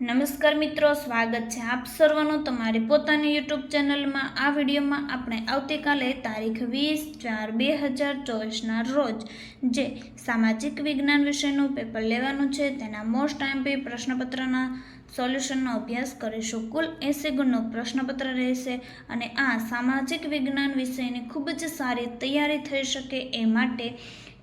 નમસ્કાર મિત્રો, સ્વાગત છે આપ સર્વનું તમારી પોતાની યુટ્યુબ ચેનલમાં. આ વિડીયોમાં આપણે આવતીકાલે તારીખ વીસ ચાર બે હજાર ચોવીસના રોજ જે સામાજિક વિજ્ઞાન વિષયનું પેપર લેવાનું છે તેના મોસ્ટ આઈમ્પી પ્રશ્નપત્રના સોલ્યુશનનો અભ્યાસ કરીશું. કુલ એંસી ગુણનું પ્રશ્નપત્ર રહેશે અને આ સામાજિક વિજ્ઞાન વિષયની ખૂબ જ સારી તૈયારી થઈ શકે એ માટે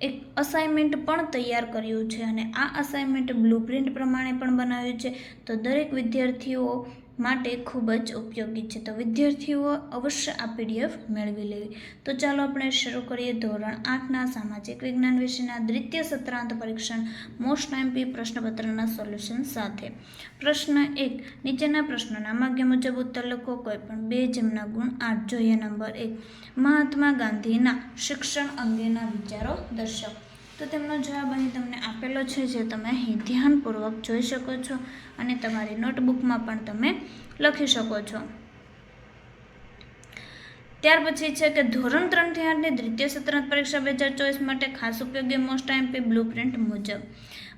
એક અસાઇનમેન્ટ પણ તૈયાર કર્યું છે અને આ અસાઇનમેન્ટ બ્લુપ્રિન્ટ પ્રમાણે પણ બનાવ્યું છે. તો દરેક વિદ્યાર્થીઓ માટે ખૂબ જ ઉપયોગી છે. તો વિદ્યાર્થીઓ અવશ્ય આ પીડીએફ મેળવી લેવી. તો ચાલો આપણે શરૂ કરીએ ધોરણ આઠના સામાજિક વિજ્ઞાન વિષયના દ્વિતીય સત્રાંત પરીક્ષણ મોસ્ટ એમપી પ્રશ્નપત્રના સોલ્યુશન સાથે. પ્રશ્ન એક, નીચેના પ્રશ્નોના માગ્ય મુજબ ઉત્તર લખો. કોઈ પણ બે જેમના ગુણ, આઠ જોઈએ નંબર એક. મહાત્મા ગાંધીના શિક્ષણ અંગેના વિચારો દર્શક. તો તેમનો જવાબ અહીં તમને આપેલો છે જે તમે અહીં ધ્યાનપૂર્વક જોઈ શકો છો અને તમારી નોટબુકમાં પણ તમે લખી શકો છો. ત્યાર પછી છે કે ધોરણ ત્રણથી આઠની દ્વિતીય સત્રાંત પરીક્ષા બે હજાર ચોવીસ માટે ખાસ ઉપયોગી મોસ્ટ આઈમ્પી બ્લુ પ્રિન્ટ મુજબ.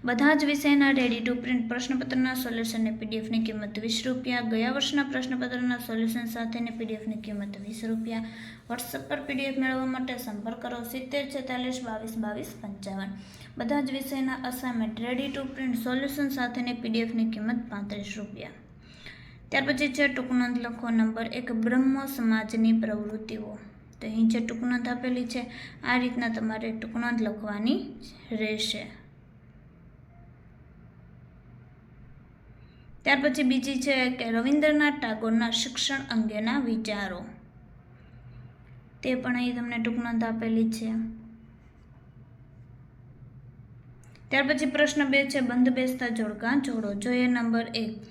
બધા જ વિષયના રેડી ટુ પ્રિન્ટ પ્રશ્નપત્રના સોલ્યુશનની પીડીએફની કિંમત વીસ રૂપિયા, ગયા વર્ષના પ્રશ્નપત્રના સોલ્યુશન સાથેની પીડીએફની કિંમત વીસ રૂપિયા. વોટ્સએપ પર પીડીએફ મેળવવા માટે સંપર્ક કરો. સિત્તેર, છેતાલીસ, બાવીસ બાવીસ, પંચાવન. બધા જ વિષયના assignment ready to print solution સાથેની પીડીએફની કિંમત પાંત્રીસ રૂપિયા. ત્યાર પછી છે ટૂંકનંદ લખો. નંબર એક, બ્રહ્મ સમાજની પ્રવૃત્તિઓ. તો અહીં જે ટૂંકનંદ આપેલી છે, આ રીતના તમારે ટૂંકનંદ લખવાની રહેશે. ત્યાર પછી બીજી છે કે રવિન્દ્રનાથ ટાગોરના શિક્ષણ અંગેના વિચારો. તે પણ અહીં તમને ટૂંકનોંધ આપેલી છે. ત્યાર પછી પ્રશ્ન બે છે, બંધ બેસતા જોડકા જોડો. જોઈએ નંબર એક,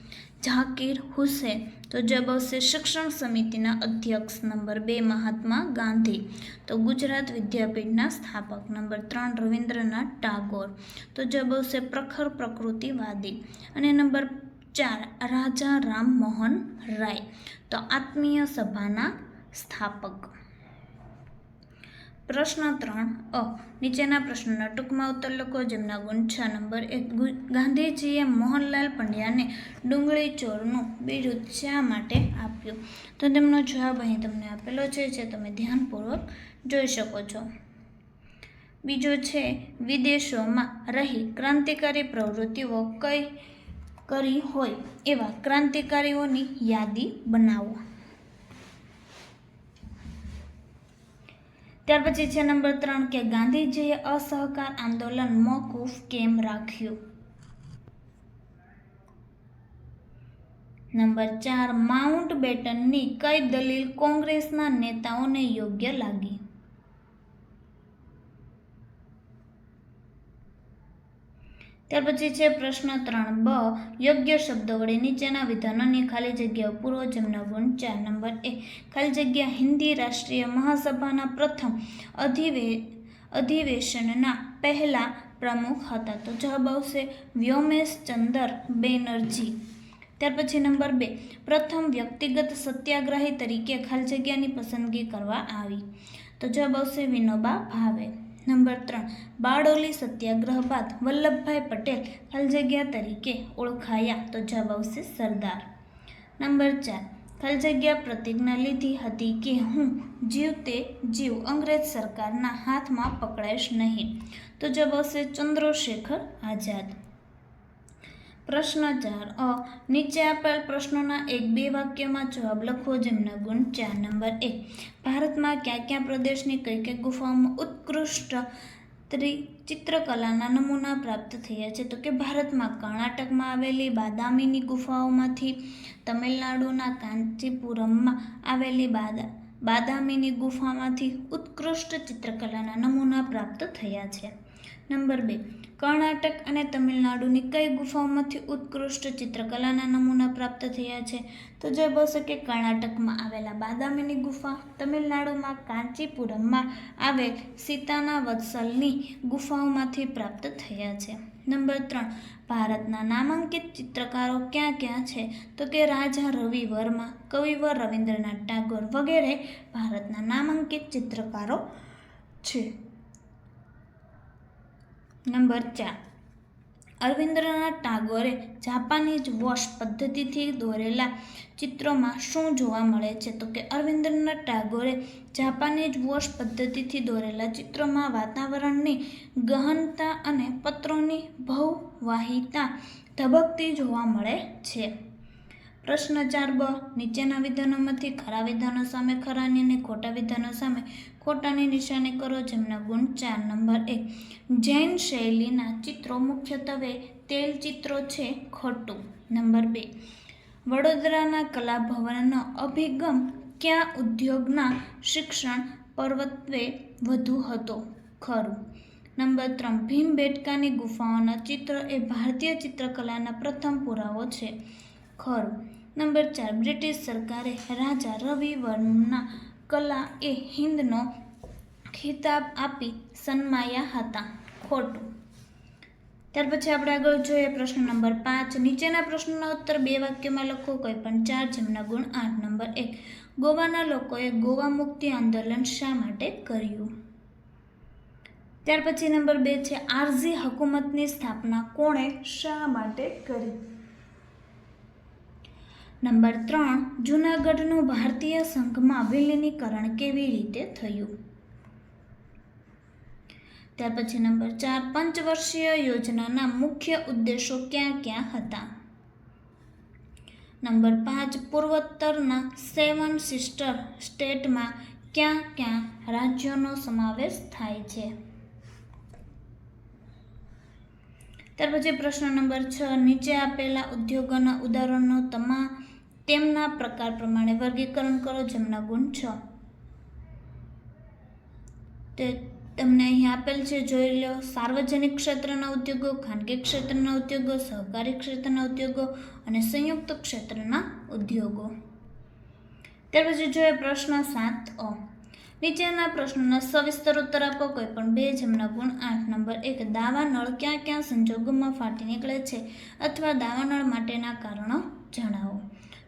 ઝાકીર હુસેન, તો જવાબ આવશે શિક્ષણ સમિતિના અધ્યક્ષ નંબર બે, મહાત્મા ગાંધી. તો ગુજરાત વિદ્યાપીઠના સ્થાપક નંબર ત્રણ, રવિન્દ્રનાથ ટાગોર. તો જવાબ આવશે પ્રખર પ્રકૃતિવાદી. અને નંબર ચાર, રાજા રામ મોહન રાય, તો આત્મીય સભાના સ્થાપક. પ્રશ્ન ત્રણ, અ, નીચેના પ્રશ્નના ટૂંકમાં ઉત્તર લખો. જેમના ગુણ છ નંબર એક ગાંધીજીએ મોહનલાલ પંડ્યાને ડુંગળી ચોરનું બીજું શા માટે આપ્યું. તો તેમનો જવાબ અહીં તમને આપેલો છે, જે તમે ધ્યાનપૂર્વક જોઈ શકો છો. બીજો છે, વિદેશોમાં રહી ક્રાંતિકારી પ્રવૃત્તિઓ કઈ કરી હોય એવા ક્રાંતિકારીઓની યાદી બનાવો. ત્યાર પછી છે નંબર ત્રણ કે ગાંધીજીએ અસહકાર આંદોલન મોકૂફ કેમ રાખ્યું? નંબર ચાર, માઉન્ટ બેટનની કઈ દલીલ કોંગ્રેસના નેતાઓને યોગ્ય લાગી? ત્યાર પછી છે પ્રશ્ન ત્રણ. બ. યોગ્ય શબ્દો વડે નીચેના વિધાનોની ખાલી જગ્યાઓ પૂરો જેમના ગુણ ચાર. Number A. ખાલી જગ્યા હિન્દી રાષ્ટ્રીય મહાસભાના પ્રથમ અધિવે, અધિવેશનના પહેલા પ્રમુખ હતા. તો જવાબ આવશે વ્યોમેશ ચંદર બેનર્જી. ત્યાર પછી નંબર બે. પ્રથમ વ્યક્તિગત સત્યાગ્રહી તરીકે ખાલી જગ્યાની પસંદગી કરવા આવી. તો જવાબ આવશે વિનોબા ભાવે. નંબર ત્રણ, બારડોલી સત્યાગ્રહ બાદ વલ્લભભાઈ પટેલ ખલજગ્યા જગ્યા તરીકે ઓળખાયા તો જવાબ આવશે સરદાર. નંબર ચાર ખલજગ્યા જગ્યા પ્રતિજ્ઞા લીધી હતી કે હું જીવ તે જીવ અંગ્રેજ સરકારના હાથમાં પકડાઈશ નહીં. તો જવાબ આવશે ચંદ્રશેખર આઝાદ. પ્રશ્ન ચાર. અ. નીચે આપેલ પ્રશ્નોના એક બે વાક્યમાં જવાબ લખો જેમના ગુણ ચાર. નંબર એક ભારતમાં ક્યાં ક્યાં પ્રદેશની કઈ કઈ ગુફાઓમાં ઉત્કૃષ્ટ ત્રી ચિત્રકલાના નમૂના પ્રાપ્ત થયા છે? તો કે ભારતમાં કર્ણાટકમાં આવેલી બાદામીની ગુફાઓમાંથી તમિલનાડુના કાંચીપુરમમાં આવેલી બાદા, બાદામીની ગુફામાંથી ઉત્કૃષ્ટ ચિત્રકલાના નમૂના પ્રાપ્ત થયા છે. નંબર બે. કર્ણાટક અને તમિલનાડુની કઈ ગુફાઓમાંથી ઉત્કૃષ્ટ ચિત્રકલાના નમૂના પ્રાપ્ત થયા છે? તો જવાબ આવશે કે કર્ણાટકમાં આવેલા બાદામીની ગુફા, તમિલનાડુમાં કાંચીપુરમમાં આવેલ સીતાના વત્સલની ગુફાઓમાંથી પ્રાપ્ત થયા છે. નંબર ત્રણ. ભારતના નામાંકિત ચિત્રકારો ક્યાં ક્યાં છે? તો કે રાજા રવિ વર્મા કવિવર રવિન્દ્રનાથ ટાગોર વગેરે ભારતના નામાંકિત ચિત્રકારો છે. નંબર ચાર. અરવિંદ્રનાથ ટાગોરે જાપાનીઝ વોશ પદ્ધતિથી દોરેલા ચિત્રોમાં શું જોવા મળે છે? તો કે અરવિંદ્રનાથ ટાગોરે જાપાનીઝ વોશ પદ્ધતિથી દોરેલા ચિત્રોમાં વાતાવરણની ગહનતા અને પત્રોની ભૌવાહિતા ધબકતી જોવા મળે છે. પ્રશ્ન ચાર બ. નીચેના વિધાનોમાંથી ખરા વિધાનો સામે ખરાની અને ખોટા વિધાનો સામે ખોટાની નિશાની કરો જેમના ગુણ ચાર. નંબર એક. જૈન શૈલીના ચિત્રો મુખ્યત્વે તેલ ચિત્રો છે ખોટું. નંબર બે. વડોદરાના કલાભવનનો અભિગમ ક્યાં ઉદ્યોગના શિક્ષણ પર્વત્વે વધુ હતો? ખરું. નંબર ત્રણ. ભીમબેટકાની ગુફાઓના ચિત્ર એ ભારતીય ચિત્રકલાના પ્રથમ પુરાવો છે. ખરું. નંબર ચાર, બ્રિટિશ સરકારે રાજા રવિ વર્મના કલા એ હિન્દનો ખિતાબ આપી સન્માયા હતા. ખોટું. ત્યાર પછી આપણે આગળ જોઈએ પ્રશ્ન નંબર પાંચ. નીચેના પ્રશ્નોના ઉત્તર બે વાક્યમાં લખો કોઈ પણ ચાર, જેમના ગુણ આઠ, નંબર એક. ગોવાના લોકોએ ગોવા મુક્તિ આંદોલન શા માટે કર્યું? ત્યાર પછી નંબર બે છે આરઝી હકુમતની સ્થાપના કોણે શા માટે કરી? નંબર ત્રણ, જૂનાગઢનું ભારતીય સંઘમાં વિલીનીકરણ કેવી રીતે થયું? ત્યાર પછી નંબર ચાર, પંચવર્ષીય યોજનાના મુખ્ય ઉદ્દેશો ક્યાં ક્યાં હતા? નંબર પાંચ, પૂર્વોત્તરના સેવન સિસ્ટર સ્ટેટમાં ક્યાં ક્યાં રાજ્યોનો સમાવેશ થાય છે? ત્યાર પછી પ્રશ્ન નંબર છ, નીચે આપેલા ઉદ્યોગોના ઉદાહરણો તમામ તેમના પ્રકાર પ્રમાણે વર્ગીકરણ કરો જેમના ગુણ છ. તે તમને અહીં આપેલ છે, જોઈ લો. સાર્વજનિક ક્ષેત્રના ઉદ્યોગો, ખાનગી ક્ષેત્રના ઉદ્યોગો, સહકારી ક્ષેત્રના ઉદ્યોગો અને સંયુક્ત ક્ષેત્રના ઉદ્યોગો. ત્યાર પછી જોઈએ પ્રશ્ન સાત અ. નીચેના પ્રશ્નોના સવિસ્તર ઉત્તર આપો. કોઈ પણ બે જમના ગુણ આઠ નંબર એક દાવા નળ ક્યાં ક્યાં સંજોગોમાં ફાટી નીકળે છે અથવા દાવા નળ માટેના કારણો જણાવો.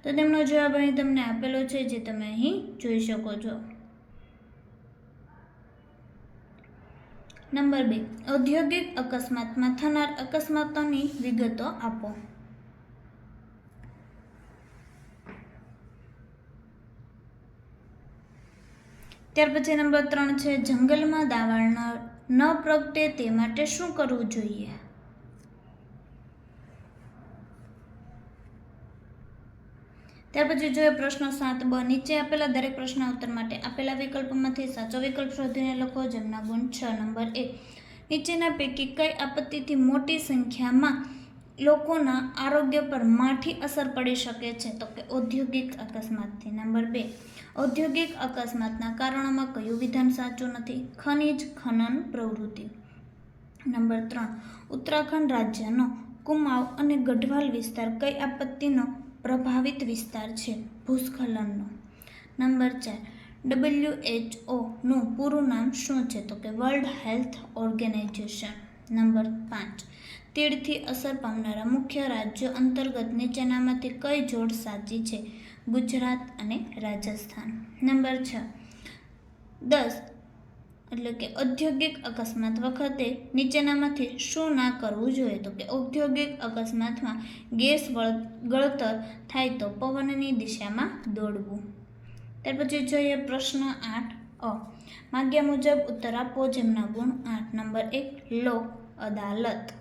તો તેમનો જવાબ અહીં તમને આપેલો છે જે તમે અહીં જોઈ શકો છો. નંબર બે, ઔદ્યોગિક અકસ્માતમાં થનાર અકસ્માતોની વિગતો આપો. ત્યાર પછી નંબર ત્રણ છે, જંગલમાં દાવાળ ન પ્રગટે તે માટે શું કરવું જોઈએ? ત્યાર પછી જોઈએ પ્રશ્ન સાત બ, નીચે આપેલા દરેક પ્રશ્નના ઉત્તર માટે આપેલા વિકલ્પમાંથી સાચો વિકલ્પ શોધીને લખો, જેમના ગુણ છ. નંબર એક નીચેના પૈકી કઈ આપત્તિથી મોટી સંખ્યામાં લોકોના આરોગ્ય પર માઠી અસર પડી શકે છે. તો કે ઔદ્યોગિક અકસ્માતથી નંબર બે. ઔદ્યોગિક અકસ્માતના કારણોમાં કયું વિધાન સાચું નથી? ખનિજ ખનન પ્રવૃત્તિ. નંબર ત્રણ. ઉત્તરાખંડ રાજ્યનો કુમાવ અને ગઢવાલ વિસ્તાર કઈ આપત્તિનો પ્રભાવિત વિસ્તાર છે? ભૂસ્ખલનનો. નંબર ચાર. ડબલ્યુ એચ ઓનું પૂરું નામ શું છે? તો કે વર્લ્ડ હેલ્થ ઓર્ગેનાઇઝેશન. નંબર પાંચ. તીડથી અસર પામનારા મુખ્ય રાજ્યો અંતર્ગત નીચેનામાંથી કઈ જોડ સાચી છે? ગુજરાત અને રાજસ્થાન. નંબર છ. દસ. એટલે કે ઔદ્યોગિક અકસ્માત વખતે નીચેનામાંથી શું ના કરવું જોઈએ? તો કે ઔદ્યોગિક અકસ્માતમાં ગેસ ગળતર થાય તો પવનની દિશામાં દોડવું. ત્યાર પછી જોઈએ પ્રશ્ન આઠ અ. માગ્યા મુજબ ઉત્તર આપો જેમના ગુણ આઠ. નંબર એક લોક અદાલત.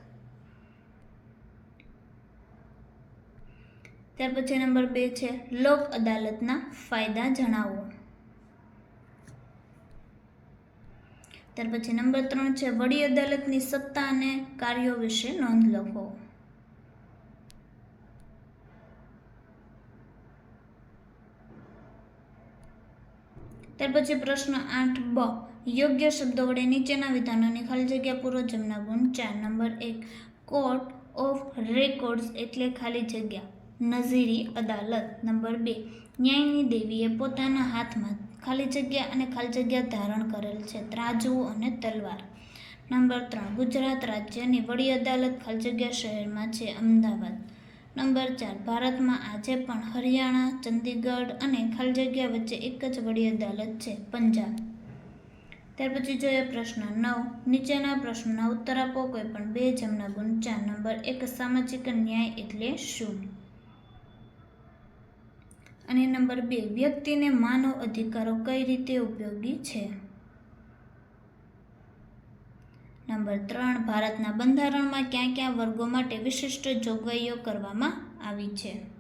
ત્યાર પછી નંબર બે છે, લોક અદાલતના ફાયદા જણાવો. ત્યાર પછી નંબર ત્રણ છે, વડી અદાલતની સત્તા અને કાર્યો વિશે નોંધ લખો. ત્યાર પછી પ્રશ્ન આઠ બ, યોગ્ય શબ્દો વડે નીચેના વિધાનોની ખાલી જગ્યા પૂરો જમના ગુણ ચાર. નંબર એક, કોર્ટ ઓફ રેકોર્ડ્સ એટલે ખાલી જગ્યા. નઝીરી અદાલત નંબર બે. ન્યાયની દેવીએ પોતાના હાથમાં ખાલી જગ્યા અને ખાલી જગ્યા ધારણ કરેલ છે ત્રાજવું અને તલવાર. નંબર ત્રણ. ગુજરાત રાજ્યની વડી અદાલત ખાલી જગ્યા શહેરમાં છે, અમદાવાદ. નંબર ચાર. ભારતમાં આજે પણ હરિયાણા, ચંદીગઢ અને ખાલી જગ્યા વચ્ચે એક જ વડી અદાલત છે, પંજાબ. ત્યાર પછી જોઈએ પ્રશ્ન નવ. નીચેના પ્રશ્નોના ઉત્તર આપો, કોઈ પણ બે જેમના ગુણ ચાર નંબર એક, સામાજિક ન્યાય એટલે શું? અને નંબર બે, વ્યક્તિને માનવ અધિકારો કઈ રીતે ઉપયોગી છે? નંબર ત્રણ, ભારતના બંધારણમાં ક્યાં ક્યાં વર્ગો માટે વિશિષ્ટ જોગવાઈઓ કરવામાં આવી છે?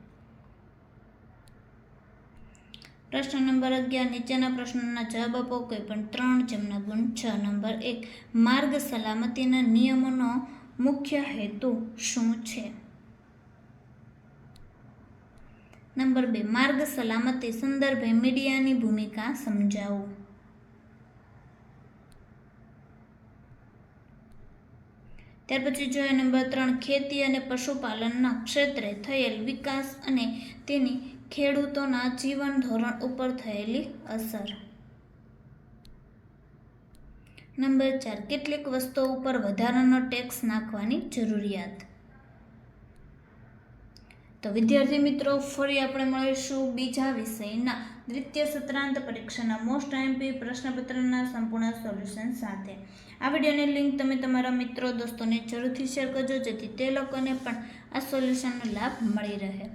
પ્રશ્ન નંબર અગિયાર, નીચેના પ્રશ્નોના જવાબ આપો. કોઈ પણ ત્રણ જેમના ગુણ છ. નંબર એક, માર્ગ સલામતીના નિયમોનો મુખ્ય હેતુ શું છે? નંબર બે, માર્ગ સલામતી સંદર્ભે મીડિયાની ભૂમિકા સમજાવો. ત્યાર પછી જોઈએ નંબર ત્રણ, ખેતી અને પશુપાલનના ક્ષેત્રે થયેલ વિકાસ અને તેની ખેડૂતોના જીવન ધોરણ ઉપર થયેલી અસર. નંબર ચાર, કેટલીક વસ્તુઓ ઉપર વધારાનો ટેક્સ નાખવાની જરૂરિયાત. તો વિદ્યાર્થી મિત્રો, ફરી આપણે મળીશું બીજા વિષયના દ્વિતીય સત્રાંત પરીક્ષાના મોસ્ટ આઈએમપી પ્રશ્નપત્રના સંપૂર્ણ સોલ્યુશન સાથે. આ વિડીયોની લિંક તમે તમારા મિત્રો, દોસ્તોને જરૂરથી શેર કરજો, જેથી તે લોકોને પણ આ સોલ્યુશનનો લાભ મળી રહે.